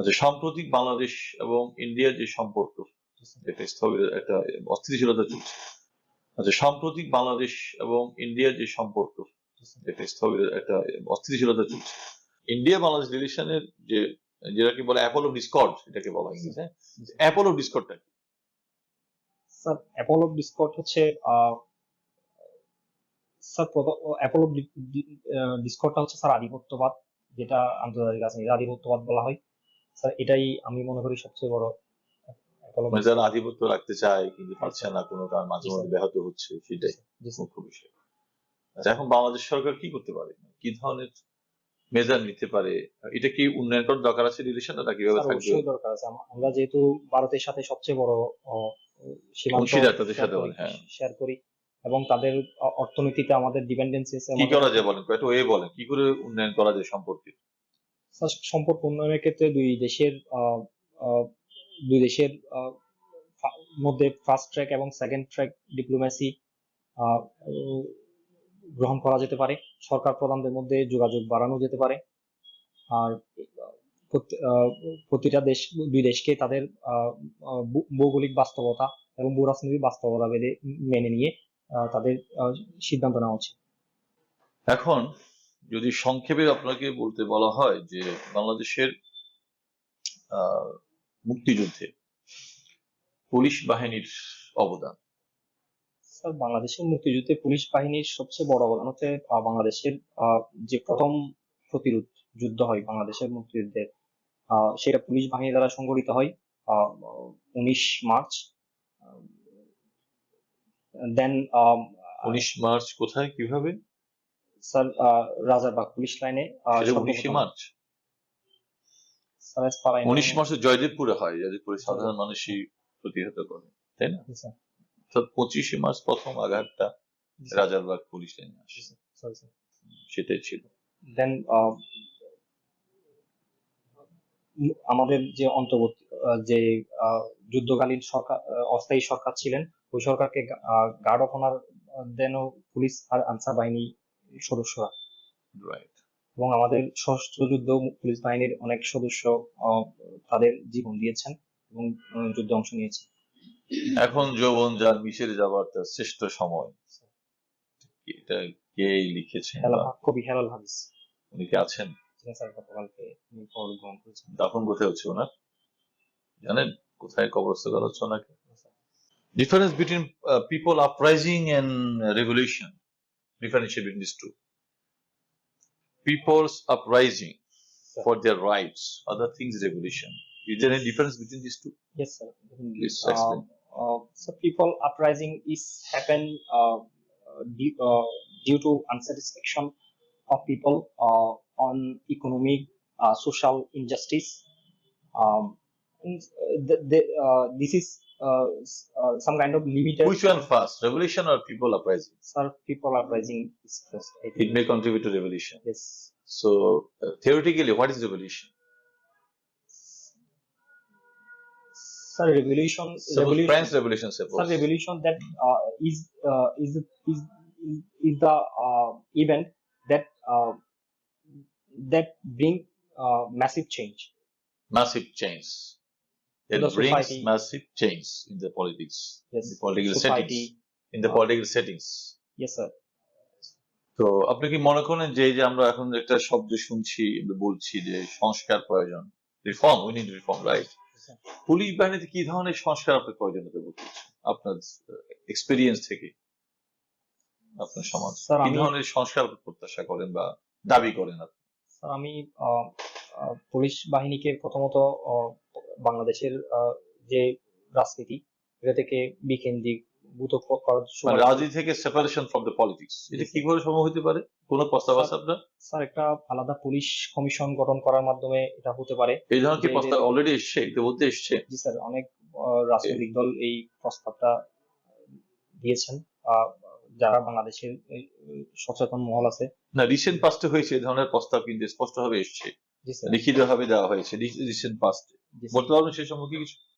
আচ্ছা সাম্প্রতিক বাংলাদেশ এবং ইন্ডিয়ার যে সম্পর্ক, এটা স্থবির একটা অস্থিতিশীলতা চলছে। আচ্ছা সাম্প্রতিক বাংলাদেশ এবং ইন্ডিয়ার যে সম্পর্ক, এটা স্থবির একটা অস্থিতিশীলতা চলছে। ইন্ডিয়া বাংলাদেশ রিলেশনের যে, যেটাকে বলে অ্যাপোলো ডিসকর্ড, এটাকে বলা ইংরেজিতে অ্যাপোলো ডিসকর্ডটা কি? স্যার, অ্যাপোলো ডিসকট হচ্ছে স্যার অ্যাপোলো ডিসকটটা হচ্ছে স্যার আধিপত্যবাদ, যেটা আন্তর্জাতিক রাজনীতি আধিপত্যবাদ বলা হয়। স্যার এটাই আমি মনে করি সবচেয়ে বড় মানে যারা আধিপত্য রাখতে চায় কিন্তু পারছে না কোনো কারণ মাঝে মধ্যে ব্যাহত হচ্ছে সেটাই মুখ্য বিষয়। আচ্ছা এখন বাংলাদেশ সরকার কি করতে পারে? কি ধরনের মেজার নিতে পারে? এটা কি উন্নয়ন করার দরকার আছে রিলেশনটা কীভাবে থাকবে? অবশ্যই দরকার আছে। আমরা যেহেতু ভারতের সাথে সবচেয়ে বড় সীমান্ত শেয়ার করি- হ্যাঁ। শেয়ার করি এবং তাদের অর্থনীতিতে আমাদের ডিপেন্ডেন্সি আছে কি করা যায় বলেন? একটু এ বলেন কি করে উন্নয়ন করা যায় সম্পর্কে? স্যার, সম্পর্ক উন্নয়নের ক্ষেত্রে দুই দেশের দুই দেশের মধ্যে ফার্স্ট ট্র্যাক এবং সেকেন্ড ট্র্যাক ডিপ্লোমেসি গ্রহণ করা যেতে পারে। সরকার প্রধানদের মধ্যে যোগাযোগ বাড়ানো যেতে পারে। আর প্রতিটা দেশ, দুই দেশকে তাদের ভৌগোলিক বাস্তবতা এবং ভূ রাজনৈতিক বাস্তবতা মেনে নিয়ে তাদের সিদ্ধান্ত নেওয়া উচিত। এখন যদি সংক্ষেপে আপনাকে বলতে বলা হয় যে বাংলাদেশের আহ, মুক্তিযুদ্ধে পুলিশ বাহিনীর অবদান। স্যার বাংলাদেশের মুক্তিযুদ্ধে পুলিশ বাহিনীর সবচেয়ে বড় অবদান হচ্ছে বাংলাদেশের যে প্রথম প্রতিরোধ যুদ্ধ হয় বাংলাদেশের মুক্তিযুদ্ধের আহ, সেটা পুলিশ বাহিনী দ্বারা সংগঠিত হয় উনিশ মার্চ দেন উনিশ মার্চ কোথায় কীভাবে? স্যার রাজারবাগ পুলিশ লাইনে উনিশে মার্চ। উনিশ মার্চে জয়দেবপুরে হয় জয়দেবপুরে সাধারণ মানুষই প্রতিহত করে। তাই না? পঁচিশে মার্চ প্রথম আঘাতটা রাজারবাগ পুলিশ লাইনে আসে। সেটাই ছিল। দেন আমাদের যে অন্তর্বর্তী যে যুদ্ধকালীন সরকার অস্থায়ী সরকার ছিলেন ওই সরকারকে গার্ড অফ অনার দেন পুলিশ আর আনসার বাহিনী সদস্যরা। রাইট এবং আমাদের সশস্ত্র যুদ্ধ পুলিশ বাহিনীর অনেক সদস্য তাদের জীবন দিয়েছেন এবং যুদ্ধে অংশ নিয়েছেন। এখন যৌবন যার মিশের যাবার তার শ্রেষ্ঠ সময়। এটা কে লিখেছেন কবি হেলাল হাফিজ উনি কি আছেন? দাফন কোথায় হচ্ছে ওনার? জানেন? কোথায় কবরস্থ করা হচ্ছে ওনাকে? Difference between people uprising and revolution differentiate between these two people's uprising for their rights other things revolution is there any difference between these two Yes, sir. Please Uh, explain. uh, so people uprising is happen uh, uh, due, uh, due to unsatisfaction of people uh, on economic, uh, social injustice. Um, uh, the- the, uh, this is uh, uh, some kind of limited. which one first revolution or people uprising Sir, people uprising is first. I it may contribute to revolution Yes. so uh, theoretically what is revolution Sir, revolution. suppose revolution french revolution suppose Sir, revolution that uh, is, uh, is is is is the uh, event that uh, that bring uh, massive change. massive change it brings society. massive change in the politics Yes, in the political society. settings in the uh, political settings Yes, sir. তো আপনি কি মনে করেন যে যে আমরা এখন একটা শব্দ শুনছি বলছি যে সংস্কার প্রয়োজন reform we need reform right. Police বাহিনীতে কি ধরনের সংস্কার আপনার প্রয়োজনীয়তা বলতে আপনার এক্সপিরিয়েন্স থেকে আপনার সমাজ কি ধরনের সংস্কার প্রত্যাশা করেন বা দাবি করেন আপনি আমি পুলিশ বাহিনীকে প্রথমত বাংলাদেশের যে রাজনীতি এটা থেকে বিকেন্দ্রীভূত ক- করার মানে রাজনীতি থেকে সেপারেশন ফ্রম দ্য পলিটিক্স এটা কীভাবে সম্ভব হতে পারে? কোন প্রস্তাব আছে আপনার? স্যার একটা আলাদা পুলিশ কমিশন গঠন করার মাধ্যমে এটা হতে পারে। এই ধরনের কি প্রস্তাব অলরেডি এসছে? ইতিমধ্যে এসছে। জি স্যার অনেক রাজনৈতিক দল এই প্রস্তাবটা দিয়েছেন। আহ, যারা বাংলাদেশের সচেতন মহল আছে। না রিসেন্ট পাস্টে হয়েছে এই ধরনের প্রস্তাব কিন্তু স্পষ্টভাবে এসছে। জি লিখিত ভাবে দেওয়া হয়েছে রিসেন্ট পাস্টে জি স্যার। বলতে পারবেন সে সম্পর্কে কিছু